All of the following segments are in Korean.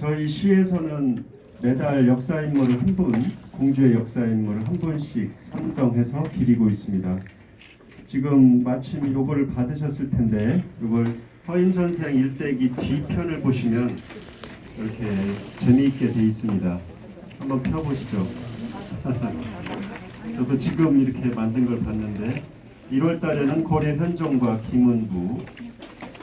저희 시에서는 매달 역사 인물을 한 분, 공주의 역사 인물을 한 분씩 선정해서 기리고 있습니다. 지금 마침 이거를 받으셨을 텐데 이걸 허임 선생 일대기 뒤편을 보시면 이렇게 재미있게 돼 있습니다. 한번 펴보시죠. 저도 지금 이렇게 만든 걸 봤는데 1월 달에는 고려 현종과 김은부,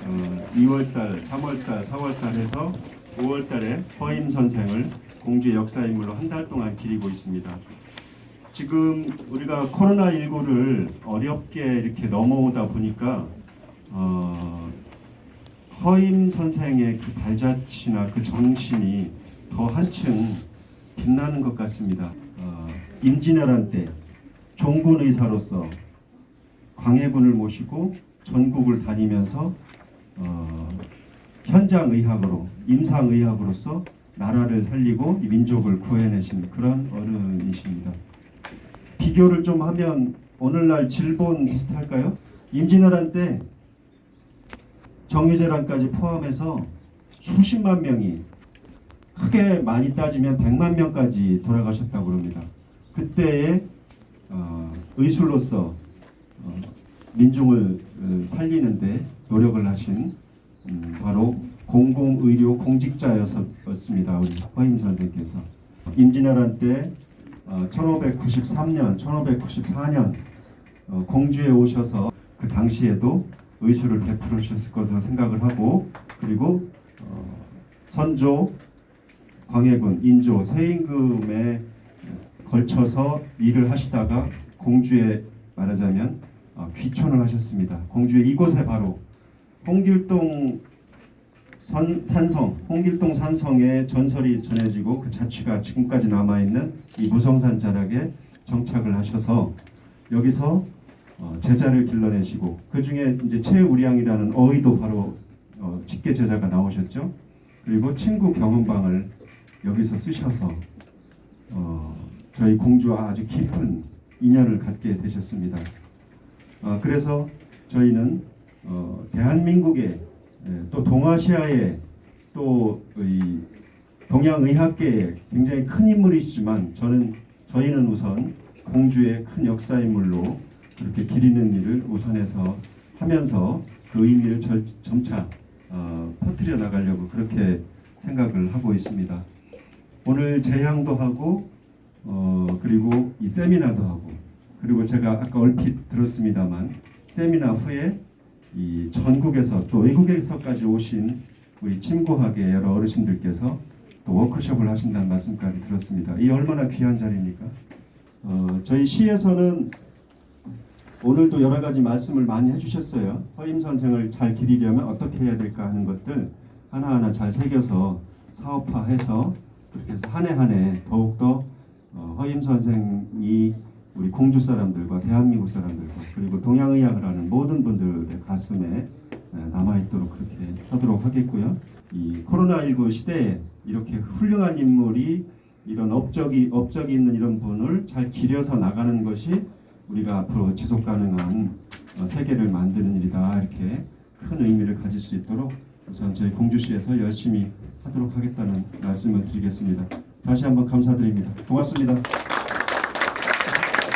어, 2월 달, 3월 달, 4월 달 해서 5월 달에 허임 선생을 공주의 역사 인물로 한 달 동안 기리고 있습니다. 지금 우리가 코로나 19를 어렵게 이렇게 넘어오다 보니까 어, 허임 선생의 그 발자취나 그 정신이 더 한층 빛나는 것 같습니다. 어, 임진왜란 때 종군 의사로서 광해군을 모시고 전국을 다니면서 어, 현장 의학으로 임상 의학으로서 나라를 살리고 이 민족을 구해내신 그런 어른이십니다. 비교를 좀 하면 오늘날 질본 비슷할까요? 임진왜란 때 정유재란까지 포함해서 수십만 명이 크게 많이 따지면 100만 명까지 돌아가셨다고 그럽니다. 그때의 어, 의술로서 어, 민중을 어, 살리는데 노력을 하신 음, 바로 공공의료 공직자였습니다. 우리 허임 선생께서 임진왜란 때 어, 1593년, 1594년 어, 공주에 오셔서 그 당시에도 의술을 베풀으셨을 것으로 생각을 하고 그리고 어, 선조, 광해군, 인조, 세임금에 걸쳐서 일을 하시다가 공주에 말하자면 어, 귀촌을 하셨습니다. 공주의 이곳에 바로 홍길동 선, 산성, 홍길동 산성의 전설이 전해지고 그 자취가 지금까지 남아 있는 이 무성산 자락에 정착을 하셔서 여기서 어, 제자를 길러내시고 그 중에 이제 최우량이라는 어의도 바로 어, 직계 제자가 나오셨죠. 그리고 친구 경음방을 여기서 쓰셔서 어, 저희 공주와 아주 깊은 인연을 갖게 되셨습니다. 어, 그래서 저희는 어, 대한민국의 예, 또 동아시아의 또 이 동양의학계에 굉장히 큰 인물이시지만 저는 저희는 우선 공주의 큰 역사 인물로 그렇게 기리는 일을 우선해서 하면서 그 의미를 절, 점차 어, 퍼뜨려 나가려고 그렇게 생각을 하고 있습니다. 오늘 재향도 하고 어, 그리고 이 세미나도 하고 그리고 제가 아까 얼핏 들었습니다만 세미나 후에 이 전국에서 또 외국에서까지 오신 우리 침구학의 여러 어르신들께서 또 워크숍을 하신다는 말씀까지 들었습니다. 이 얼마나 귀한 자리입니까? 어, 저희 시에서는 오늘도 여러 가지 말씀을 많이 해주셨어요. 허임 선생을 잘 기리려면 어떻게 해야 될까 하는 것들 하나하나 잘 새겨서 사업화해서 그렇게 해서 한 해 한 해 더욱더 어, 허임 선생이 우리 공주 사람들과 대한민국 사람들과 그리고 동양의학을 하는 모든 분들의 가슴에 남아있도록 그렇게 하도록 하겠고요. 이 코로나19 시대에 이렇게 훌륭한 인물이 이런 업적이 업적이 있는 이런 분을 잘 기려서 나가는 것이 우리가 앞으로 지속 가능한 어, 세계를 만드는 일이다 이렇게 큰 의미를 가질 수 있도록 우선 저희 공주시에서 열심히 하도록 하겠다는 말씀을 드리겠습니다. 다시 한번 감사드립니다. 고맙습니다.